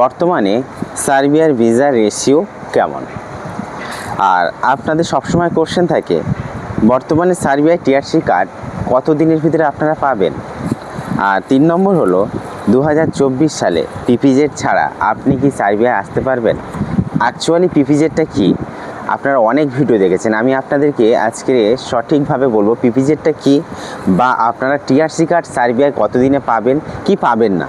বর্তমানে সার্বিয়ার visa ratio কেমন? আর আপনাদের সবসময় কোশ্চেন থাকে, বর্তমানে সার্বিয়ার টিআরসি কার্ড কত দিনের ভিতরে আপনারা পাবেন? আর তিন নম্বর হলো দু হাজার চব্বিশ সালে পিপিজেড ছাড়া আপনি কি সার্বিয়ায় আসতে পারবেন? অ্যাকচুয়ালি পিপিজেডটা কি? আপনারা অনেক ভিডিও দেখেছেন, আমি আপনাদেরকে আজকে সঠিকভাবে বলব পিপিজেডটা কি? বা আপনারা টিআরসি কার্ড সার্বিয়ায় কতদিনে পাবেন, কি পাবেন না?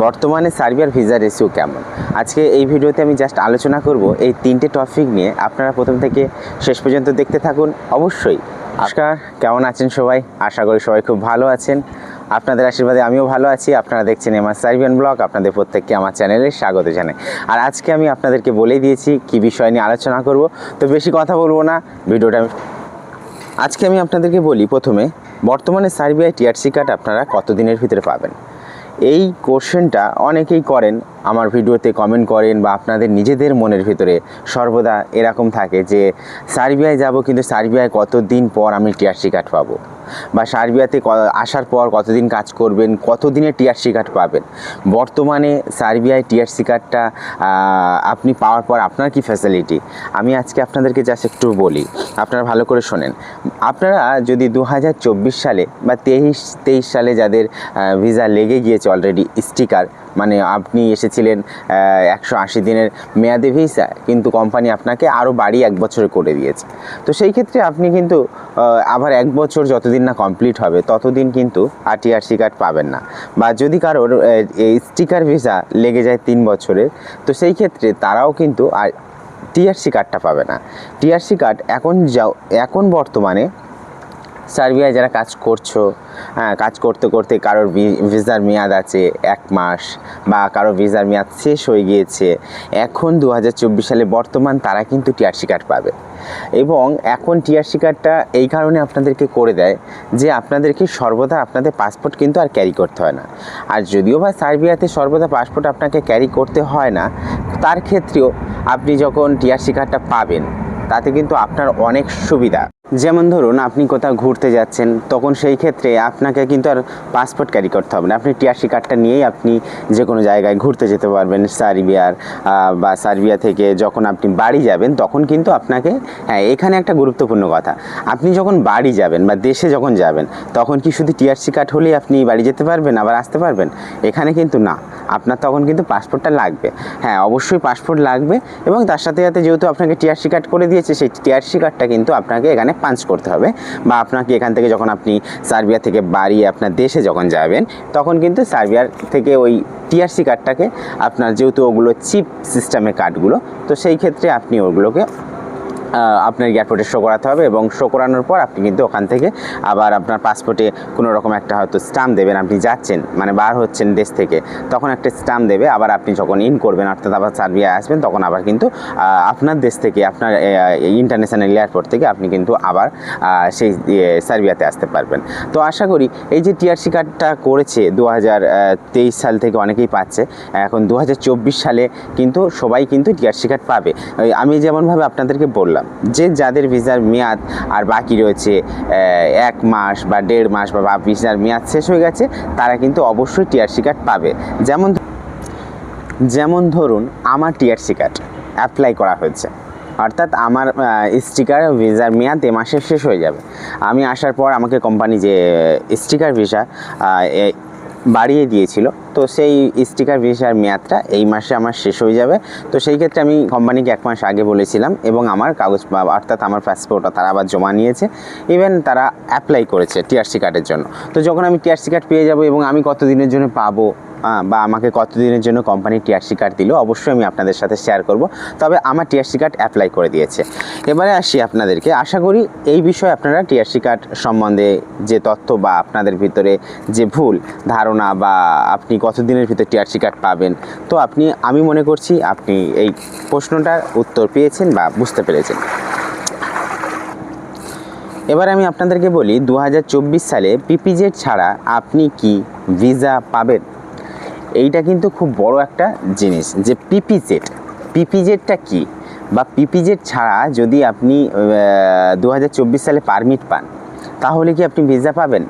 বর্তমানে সার্বিয়ার ভিসা রেশিও কেমন? আজকে এই ভিডিওতে আমি জাস্ট আলোচনা করব এই তিনটে টপিক নিয়ে। আপনারা প্রথম থেকে শেষ পর্যন্ত দেখতে থাকুন। অবশ্যই নমস্কার, কেমন আছেন সবাই? আশা করি সবাই খুব ভালো আছেন। আপনাদের আশীর্বাদে আমিও ভালো আছি। আপনারা দেখছেন আমার সার্বিয়ান ব্লগ। আপনাদের প্রত্যেককে আমার চ্যানেলে স্বাগত জানাই। আর আজকে আমি আপনাদেরকে বলেই দিয়েছি কি বিষয় নিয়ে আলোচনা করব। তো বেশি কথা বলব না। ভিডিওটা আজকে আমি আপনাদেরকে বলি প্রথমে, বর্তমানে সার্বিয়ায় টিআরসি কার্ড আপনারা কত দিনের ভিতরে পাবেন? এই কোশ্চেনটা অনেকেই করেন, আমার ভিডিওতে কমেন্ট করেন বা আপনাদের নিজেদের মনের ভিতরে সর্বদা এরকম থাকে যে, সার্বিয়ায় যাব কিন্তু সার্বিয়ায় কতদিন পর আমি টিআরসি কার্ড পাবো? বা সার্বিয়াতে আসার পর কতদিন কাজ করবেন, কতদিনে টিআরসি কার্ড পাবেন? বর্তমানে সার্বিয়ায় টিআরসি কার্ডটা আপনি পাওয়ার পর আপনার কি ফ্যাসিলিটি আমি আজকে আপনাদেরকে জাস্ট একটু বলি, আপনারা ভালো করে শোনেন। আপনারা যদি দু হাজার চব্বিশ সালে বা তেইশ তেইশ সালে যাদের ভিসা লেগে গিয়েছে অলরেডি স্টিকার মানে আপনি এসেছিলেন একশো আশি দিনের মেয়াদি ভিসা, কিন্তু কোম্পানি আপনাকে আরও বাড়ি এক বছরে করে দিয়েছে। তো সেই ক্ষেত্রে আপনি কিন্তু আবার এক বছর যতদিন না কমপ্লিট হবে, ততদিন কিন্তু আর টিআরসি কার্ড পাবেন না। বা যদি কারোর এই স্টিকার ভিসা লেগে যায় তিন বছরের তো সেই ক্ষেত্রে তারাও কিন্তু আর টিআরসি কার্ডটা পাবে না। টিআরসি কার্ড এখন যাও এখন বর্তমানে সার্বিয়ায় যারা কাজ করছ হ্যাঁ কাজ করতে করতে কারোর ভিসার মেয়াদ আছে এক মাস বা কারও ভিসার মেয়াদ শেষ হয়ে গিয়েছে, এখন দু হাজার চব্বিশ সালে বর্তমান তারা কিন্তু টিআরসি কার্ড পাবে। এবং এখন টিআরসি কার্ডটা এই কারণে আপনাদেরকে করে দেয় যে আপনাদেরকে সর্বদা আপনাদের পাসপোর্ট কিন্তু আর ক্যারি করতে হয় না। আর যদিও বা সার্বিয়াতে সর্বদা পাসপোর্ট আপনাকে ক্যারি করতে হয় না, তার ক্ষেত্রেও আপনি যখন টিআরসি কার্ডটা পাবেন তাতে কিন্তু আপনার অনেক সুবিধা। যেমন ধরুন, আপনি কোথাও ঘুরতে যাচ্ছেন, তখন সেই ক্ষেত্রে আপনাকে কিন্তু আর পাসপোর্ট ক্যারি করতে হবে না। আপনি টিআরসি কার্ডটা নিয়েই আপনি যে কোনো জায়গায় ঘুরতে যেতে পারবেন, সার্বিয়ার বা সার্বিয়া থেকে যখন আপনি বাড়ি যাবেন, তখন কিন্তু আপনাকে হ্যাঁ এখানে একটা গুরুত্বপূর্ণ কথা। আপনি যখন বাড়ি যাবেন বা দেশে যখন যাবেন, তখন কি শুধু টিআরসি কার্ড হলেই আপনি বাড়ি যেতে পারবেন, আবার আসতে পারবেন? এখানে কিন্তু না। আপনার তখন কিন্তু পাসপোর্টটা লাগবে। হ্যাঁ অবশ্যই পাসপোর্ট লাগবে এবং তার সাথে সাথে যেহেতু আপনাকে টিআরসি কার্ড করে দিয়েছে, সেই টিআরসি কার্ডটা কিন্তু আপনাকে এখানে পাঞ্চ করতে হবে বা আপনাকে এখান থেকে যখন আপনি সার্বিয়া থেকে বাড়ি, আপনার দেশে যখন যাবেন, তখন কিন্তু সার্বিয়ার থেকে ওই টিআরসি কার্ডটাকে আপনার যেহেতু ওগুলো চিপ সিস্টেমের কার্ডগুলো তো সেই ক্ষেত্রে আপনি ওগুলোকে আপনার এয়ারপোর্টে শো করাতে হবে এবং শো করানোর পর আপনি কিন্তু ওখান থেকে আবার আপনার পাসপোর্টে কোনো রকম একটা হয়তো স্টাম্প দেবেন, আপনি যাচ্ছেন মানে বার হচ্ছেন দেশ থেকে, তখন একটা স্টাম্প দেবে, আবার আপনি যখন ইন করবেন, অর্থাৎ আবার সার্বিয়ায় আসবেন, তখন আবার কিন্তু আপনার দেশ থেকে, আপনার ইন্টারন্যাশনাল এয়ারপোর্ট থেকে আপনি কিন্তু আবার সেই সার্বিয়াতে আসতে পারবেন। তো আশা করি এই যে টিআরসি কার্ডটা করেছে দু হাজার তেইশ সাল থেকে অনেকেই পাচ্ছে, এখন দু হাজার চব্বিশ সালে কিন্তু সবাই কিন্তু টিআরসি কার্ড পাবে। আমি যেমনভাবে আপনাদেরকে বললাম যে যাদের ভিসার মেয়াদ আর বাকি রয়েছে এক মাস বা দেড় মাস বা বা ভিসার মেয়াদ শেষ হয়ে গেছে, তারা কিন্তু অবশ্যই টিআরসি কার্ড পাবে। যেমন যেমন ধরুন, আমার টিআরসি কার্ড অ্যাপ্লাই করা হয়েছে। অর্থাৎ আমার স্টিকার ভিসার মেয়াদ এ মাসে শেষ হয়ে যাবে। আমি আসার পর আমাকে কোম্পানি যে স্টিকার ভিসা বাড়িয়ে দিয়েছিল। তো সেই স্টিকার ভিসার মেয়াদটা এই মাসে আমার শেষ হয়ে যাবে। তো সেই ক্ষেত্রে আমি কোম্পানিকে এক মাস আগে বলেছিলাম এবং আমার কাগজ অর্থাৎ আমার পাসপোর্টটা তারা আবার জমা নিয়েছে। ইভেন তারা অ্যাপ্লাই করেছে টিআরসি কার্ডের জন্য। তো যখন আমি টিআরসি কার্ড পেয়ে যাব এবং আমি কতদিনের জন্য পাবো বা আমাকে কতদিনের জন্য কোম্পানি টিআরসি কার্ড দিল, অবশ্যই আমি আপনাদের সাথে শেয়ার করব। তবে আমার টিআরসি কার্ড অ্যাপ্লাই করে দিয়েছে। এবারে আসি আপনাদেরকে। আশা করি এই বিষয়ে আপনারা টিআরসি কার্ড সম্বন্ধে যে তথ্য বা আপনাদের ভিতরে যে ভুল ধারণা বা আপনি কতদিনের ভিতরে টিআরসি কার্ড পাবেন, তো আপনি, আমি মনে করছি আপনি এই প্রশ্নটার উত্তর পেয়েছেন বা বুঝতে পেরেছেন। এবার আমি আপনাদেরকে বলি দু হাজার চব্বিশ সালে পিপিজেড ছাড়া আপনি কি ভিসা পাবেন? এইটা কিন্তু খুব বড় একটা জিনিস যে পিপিজেড পিপিজেডটা কি? বা পিপিজেড ছাড়া যদি আপনি দু হাজার চব্বিশ সালে পারমিট পান, তাহলে কি আপনি ভিসা পাবেন?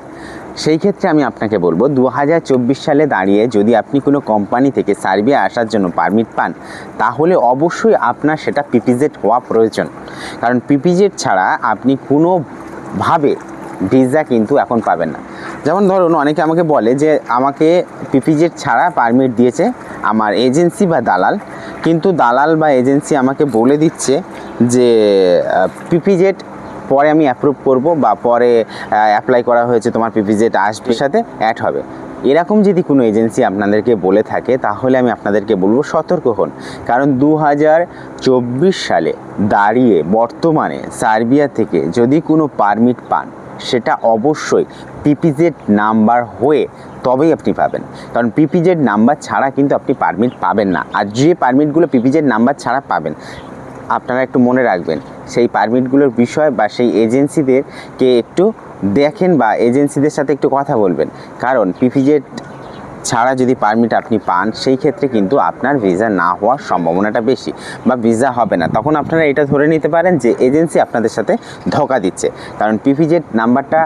সেই ক্ষেত্রে আমি আপনাকে বলব দু হাজার চব্বিশ সালে দাঁড়িয়ে যদি আপনি কোনো কোম্পানি থেকে সার্বিয়া আসার জন্য পারমিট পান, তাহলে অবশ্যই আপনার সেটা পিপিজেড হওয়া প্রয়োজন। কারণ পিপিজেড ছাড়া আপনি কোনোভাবে ভিসা কিন্তু এখন পাবেন না। যেমন ধরুন, অনেকে আমাকে বলে যে, আমাকে পিপিজেড ছাড়া পারমিট দিয়েছে আমার এজেন্সি বা দালাল। কিন্তু দালাল বা এজেন্সি আমাকে বলে দিচ্ছে যে পিপিজেড পরে আমি অ্যাপ্রুভ করব বা পরে অ্যাপ্লাই করা হয়েছে তোমার পিপিজেড আসবে। সাথে অ্যাড হবে। এরকম যদি কোনো এজেন্সি আপনাদেরকে বলে থাকে, তাহলে আমি আপনাদেরকে বলব সতর্ক হন। কারণ দু হাজার চব্বিশ সালে দাঁড়িয়ে বর্তমানে সার্বিয়া থেকে যদি কোনো পারমিট পান সেটা অবশ্যই পিপিজেড নাম্বার হয়ে তবেই আপনি পাবেন। কারণ পিপিজেড নাম্বার ছাড়া কিন্তু আপনি পারমিট পাবেন না। আর যে পারমিটগুলো পিপিজেড নাম্বার ছাড়া পাবেন, আপনারা একটু মনে রাখবেন, সেই পারমিটগুলোর বিষয় বা সেই এজেন্সিদেরকে একটু দেখেন বা এজেন্সিদের সাথে একটু কথা বলবেন। কারণ পিপিজেড ছাড়া যদি পারমিট আপনি পান, সেই ক্ষেত্রে কিন্তু আপনার ভিসা না হওয়ার সম্ভাবনাটা বেশি বা ভিসা হবে না। তখন আপনারা এটা ধরে নিতে পারেন যে এজেন্সি আপনাদের সাথে ধোকা দিচ্ছে। কারণ পিপিজেড নাম্বারটা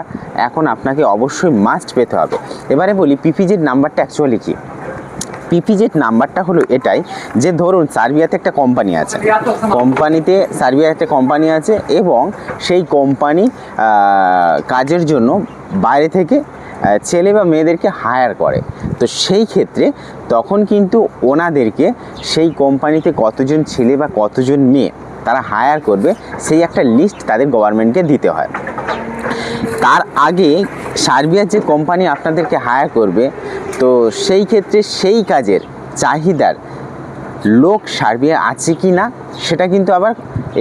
এখন আপনাকে অবশ্যই মাস্ট পেতে হবে। এবারে বলি পিপিজেড নাম্বারটা অ্যাকচুয়ালি কী? পিপিজেড নাম্বারটা হলো এটাই যে ধরুন সার্বিয়াতে একটা কোম্পানি আছে। কোম্পানিতে সার্বিয়াতে একটা কোম্পানি আছে এবং সেই কোম্পানি কাজের জন্য বাইরে থেকে ছেলে বা মেয়েদেরকে হায়ার করে। তো সেই ক্ষেত্রে তখন কিন্তু ওনাদেরকে সেই কোম্পানিতে কতজন ছেলে বা কতজন মেয়ে তারা হায়ার করবে, সেই একটা লিস্ট তাদের গভর্নমেন্টকে দিতে হয়। তার আগে সার্বিয়ার যে কোম্পানি আপনাদেরকে হায়ার করবে, তো সেই ক্ষেত্রে সেই কাজের চাহিদার লোক সার্বিয়া আছে কি না, সেটা কিন্তু আবার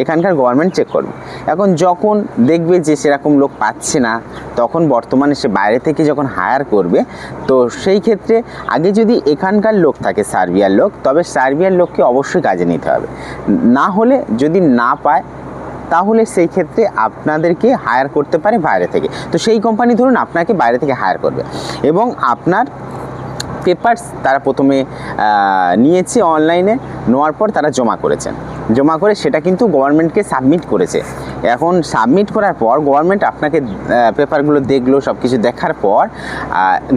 এখানকার গভর্নমেন্ট চেক করবে। এখন যখন দেখবে যে সেরকম লোক পাচ্ছে না, তখন বর্তমানে সে বাইরে থেকে যখন হায়ার করবে, তো সেই ক্ষেত্রে আগে যদি এখানকার লোক থাকে, সার্বিয়ার লোক, তবে সার্বিয়ার লোককে অবশ্যই কাজে নিতে হবে। না হলে যদি না পায়, তাহলে সেই ক্ষেত্রে আপনাদেরকে হায়ার করতে পারে বাইরে থেকে। তো সেই কোম্পানি ধরুন আপনাকে বাইরে থেকে হায়ার করবে। এবং আপনার পেপারস তারা প্রথমে নিয়েছে অনলাইনে নেওয়ার পর তারা জমা করেছেন। জমা করে সেটা কিন্তু গভর্নমেন্টকে সাবমিট করেছে। এখন সাবমিট করার পর গভর্নমেন্ট আপনাকে পেপারগুলো দেখল সব কিছু দেখার পর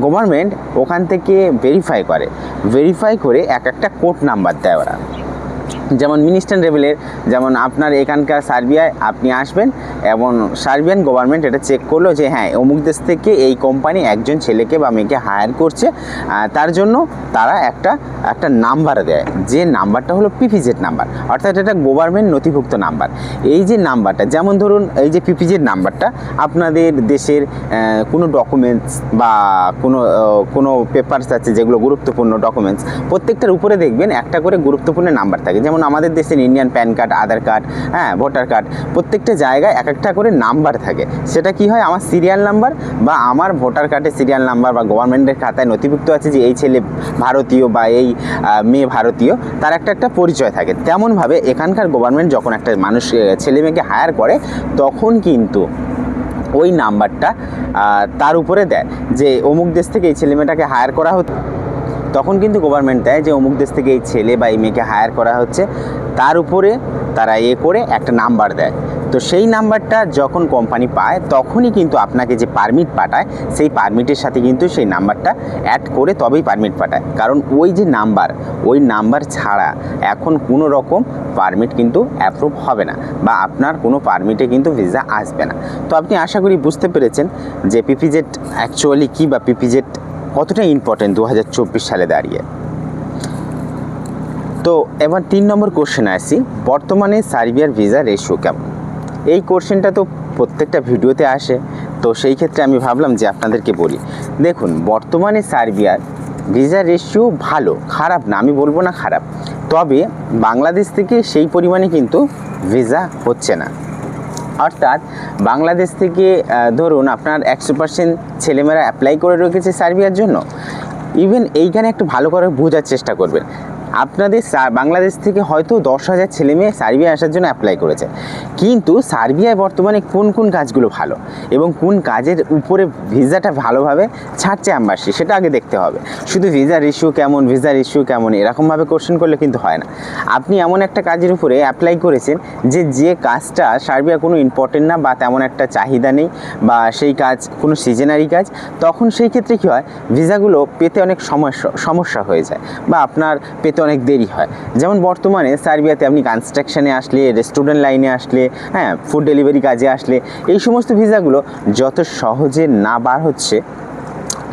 গভর্নমেন্ট ওখান থেকে ভেরিফাই করে। ভেরিফাই করে এক একটা কোড নাম্বার দেয় ওরা। যেমন মিনিস্টার লেভেলের যেমন আপনার এখানকার সার্বিয়ায় আপনি আসবেন এবং সার্বিয়ান গভর্নমেন্ট এটা চেক করল যে হ্যাঁ অমুক দেশ থেকে এই কোম্পানি একজন ছেলেকে বা মেয়েকে হায়ার করছে তার জন্য তারা একটা একটা নাম্বার দেয়। যে নাম্বারটা হলো পিপিজেড নাম্বার অর্থাৎ এটা গভর্নমেন্ট নথিভুক্ত নাম্বার এই যে নাম্বারটা যেমন ধরুন এই যে পিপিজেড নাম্বারটা আপনাদের দেশের কোনো ডকুমেন্টস বা কোনো কোনো পেপারস আছে যেগুলো গুরুত্বপূর্ণ ডকুমেন্টস প্রত্যেকটার উপরে দেখবেন একটা করে গুরুত্বপূর্ণ নাম্বার থাকে। যেমন আমাদের দেশের Indian PAN card Aadhaar card হ্যাঁ ভোটার কার্ড প্রত্যেকটা জায়গায় এক একটা করে নাম্বার থাকে। সেটা কি হয়? আমার সিরিয়াল নাম্বার বা আমার ভোটার কার্ডের সিরিয়াল নাম্বার বা গভর্নমেন্টের খাতায় নথিভুক্ত আছে যে এই ছেলে ভারতীয় বা এই মেয়ে ভারতীয়, তার একটা একটা পরিচয় থাকে। তেমনভাবে এখানকার গভর্নমেন্ট যখন একটা মানুষ ছেলে মেয়েকে হায়ার করে, তখন কিন্তু ওই নাম্বারটা তার উপরে দেয় যে অমুক দেশ থেকে এই ছেলে মেয়েটাকে হায়ার করা হতো। তখন কিন্তু গভর্নমেন্ট দেয় যে অমুক দেশ থেকে এই ছেলে বা এই মেয়েকে হায়ার করা হচ্ছে, তার উপরে তারা এ করে একটা নাম্বার দেয়। তো সেই নাম্বারটা যখন কোম্পানি পায়, তখনই কিন্তু আপনাকে যে পারমিট পাঠায়, সেই পারমিটের সাথে কিন্তু সেই নাম্বারটা অ্যাড করে তবেই পারমিট পাঠায়। কারণ ওই যে নাম্বার ওই নাম্বার ছাড়া এখন কোনো রকম পারমিট কিন্তু অ্যাপ্রুভ হবে না বা আপনার কোনো পারমিটে কিন্তু ভিসা আসবে না। তো আপনি আশা করি বুঝতে পেরেছেন যে পিপিজেড অ্যাকচুয়ালি কী বা পিপিজেড কতটা ইম্পর্টেন্ট দু হাজার চব্বিশ সালে দাঁড়িয়ে? তো, এবার তিন নম্বর কোশ্চেনে আসি, বর্তমানে সার্বিয়ার ভিসা রেশিও কেমন? এই কোশ্চেনটা তো প্রত্যেকটা ভিডিওতে আসে, তো সেই ক্ষেত্রে আমি ভাবলাম যে আপনাদেরকে বলি, দেখুন, বর্তমানে সার্বিয়ার ভিসা রেশিও ভালো, খারাপ না, আমি বলব না খারাপ, তবে বাংলাদেশ থেকে সেই পরিমাণে কিন্তু ভিসা হচ্ছে না। অর্থাৎ বাংলাদেশ থেকে ধরুন আপনার একশো পার্সেন্ট ছেলেমেয়েরা অ্যাপ্লাই করে রেখেছে সার্বিয়ার জন্য ইভেন এইখানে একটু ভালো করে বোঝার চেষ্টা করবেন। আপনাদের বাংলাদেশ থেকে হয়তো দশ হাজার ছেলে মেয়ে সার্বিয়ায় আসার জন্য অ্যাপ্লাই করেছে। কিন্তু সার্বিয়ায় বর্তমানে কোন কোন কাজগুলো ভালো এবং কোন কাজের উপরে ভিসাটা ভালোভাবে ছাড়ছে অ্যাম্বাসি সেটা আগে দেখতে হবে। শুধু ভিসার ইস্যু কেমন ভিসার ইস্যু কেমন, এরকমভাবে কোশ্চেন করলে কিন্তু হয় না। আপনি এমন একটা কাজের উপরে অ্যাপ্লাই করেছেন যে যে কাজটা সার্বিয়া কোনো ইম্পর্টেন্ট না বা তেমন একটা চাহিদা নেই বা সেই কাজ কোনো সিজনারি কাজ, তখন সেই ক্ষেত্রে কী হয়? ভিসাগুলো পেতে অনেক সমস্যা সমস্যা হয়ে যায় বা আপনার পেতে অনেক দেরি হয়। যেমন বর্তমানে সার্বিয়াতে আপনি কনস্ট্রাকশানে আসলে রেস্টুরেন্ট লাইনে আসলে হ্যাঁ ফুড ডেলিভারি কাজে আসলে, এই সমস্ত ভিসাগুলো যত সহজে না বার হচ্ছে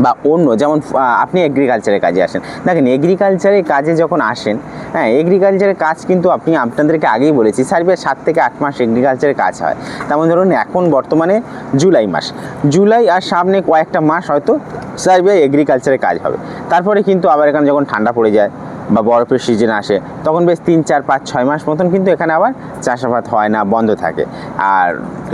বা অন্য যেমন আপনি এগ্রিকালচারের কাজে আসেন। দেখেন এগ্রিকালচারের কাজে যখন আসেন হ্যাঁ এগ্রিকালচারের কাজ কিন্তু আপনি, আপনাদেরকে আগেই বলেছি সার্বিয়া সাত থেকে আট মাস এগ্রিকালচারের কাজ হয়। তেমন ধরুন, এখন বর্তমানে জুলাই মাস। জুলাই আর সামনে কয়েকটা মাস হয়তো সার্বিয়ায় এগ্রিকালচারের কাজ হবে। তারপরে কিন্তু আবার এখানে যখন ঠান্ডা পড়ে যায় বা বরফের সিজন আসে, তখন বেশ তিন, চার, পাঁচ, ছয় মাস মতন কিন্তু এখানে আবার চাষাবাদ হয় না, বন্ধ থাকে। আর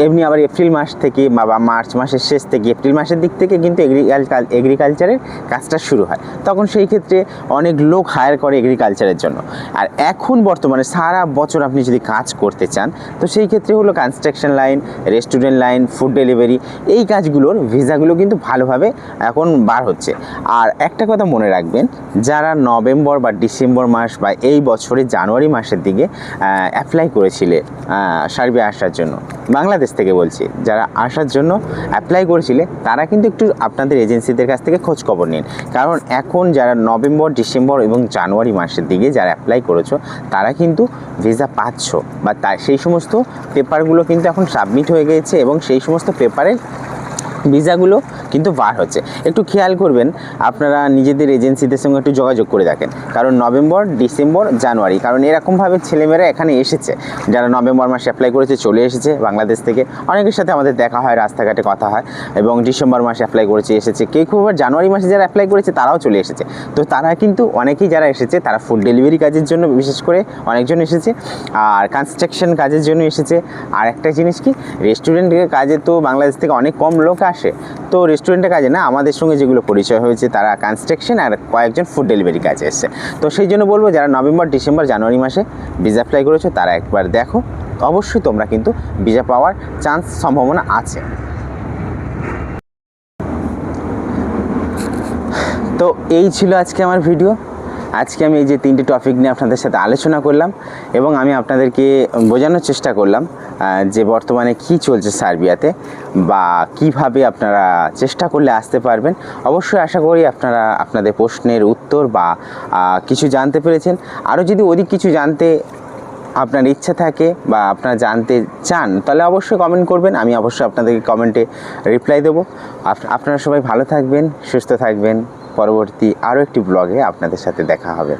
এমনি আবার এপ্রিল মাস থেকে বা মার্চ মাসের শেষ থেকে, এপ্রিল মাসের দিক থেকে কিন্তু এগ্রিকাল এগ্রিকালচারের কাজটা শুরু হয়। তখন সেই ক্ষেত্রে অনেক লোক হায়ার করে এগ্রিকালচারের জন্য। আর এখন বর্তমানে সারা বছর আপনি যদি কাজ করতে চান, তো সেই ক্ষেত্রে হলো construction line restaurant line food delivery এই কাজগুলোর ভিসাগুলো কিন্তু ভালোভাবে এখন বার হচ্ছে। আর একটা কথা মনে রাখবেন, যারা নভেম্বর বা ডিসেম্বর মাস বা এই বছরের জানুয়ারি মাসের দিকে অ্যাপ্লাই করেছিলে সার্বিয়া আসার জন্য। বাংলাদেশ থেকে বলছি, যারা আসার জন্য অ্যাপ্লাই করেছিলে, তারা কিন্তু একটু আপনাদের এজেন্সিদের কাছ থেকে খোঁজ খবর নিন। কারণ এখন যারা নভেম্বর, ডিসেম্বর এবং জানুয়ারি মাসের দিকে যারা অ্যাপ্লাই করেছ, তারা কিন্তু ভিসা পাচ্ছ। বা তা সেই সমস্ত পেপারগুলো কিন্তু এখন সাবমিট হয়ে গিয়েছে এবং সেই সমস্ত পেপারের ভিসাগুলো কিন্তু বার হচ্ছে। একটু খেয়াল করবেন, আপনারা নিজেদের এজেন্সিদের সঙ্গে একটু যোগাযোগ করে দেখেন। কারণ নভেম্বর, ডিসেম্বর, জানুয়ারি, কারণ এরকমভাবে ছেলেমেয়েরা এখানে এসেছে। যারা নভেম্বর মাসে অ্যাপ্লাই করেছে চলে এসেছে বাংলাদেশ থেকে। অনেকের সাথে আমাদের দেখা হয়, রাস্তাঘাটে কথা হয় এবং ডিসেম্বর মাসে অ্যাপ্লাই করেছে, এসেছে। কেউ কেউ আবার জানুয়ারি মাসে যারা অ্যাপ্লাই করেছে তারাও চলে এসেছে। তো তারা কিন্তু অনেকেই যারা এসেছে, তারা ফুড ডেলিভারি কাজের জন্য বিশেষ করে অনেকজন এসেছে। আর কনস্ট্রাকশন কাজের জন্য এসেছে। আর একটা জিনিস কি রেস্টুরেন্টের কাজে তো বাংলাদেশ থেকে অনেক কম লোক আসে। তো রেস্টুরেন্টের কাজে না আমাদের সঙ্গে যেগুলো পরিচয় হয়েছে তারা কনস্ট্রাকশন আর কয়েকজন ফুড ডেলিভারি কাজে এসছে। তো সেই জন্য বলব যারা নভেম্বর, ডিসেম্বর, জানুয়ারি মাসে ভিসা অ্যাপ্লাই করেছ তারা একবার দেখো। অবশ্যই তোমরা কিন্তু ভিসা পাওয়ার চান্স সম্ভাবনা আছে। তো এই ছিল আজকে আমার ভিডিও আজকে আমি এই যে তিনটে টপিক নিয়ে আপনাদের সাথে আলোচনা করলাম এবং আমি আপনাদেরকে বোঝানোর চেষ্টা করলাম যে বর্তমানে কি চলছে সার্বিয়াতে বা কীভাবে আপনারা চেষ্টা করলে আসতে পারবেন। অবশ্যই আশা করি আপনারা আপনাদের প্রশ্নের উত্তর বা কিছু জানতে পেরেছেন। আরও যদি অধিক কিছু জানতে আপনার ইচ্ছা থাকে বা আপনারা জানতে চান, তাহলে অবশ্যই কমেন্ট করবেন। আমি অবশ্যই আপনাদেরকে কমেন্টে রিপ্লাই দেবো। আপ- আপনারা সবাই ভালো থাকবেন, সুস্থ থাকবেন। পরবর্তী আরও একটি ব্লগে আপনাদের সাথে দেখা হবে।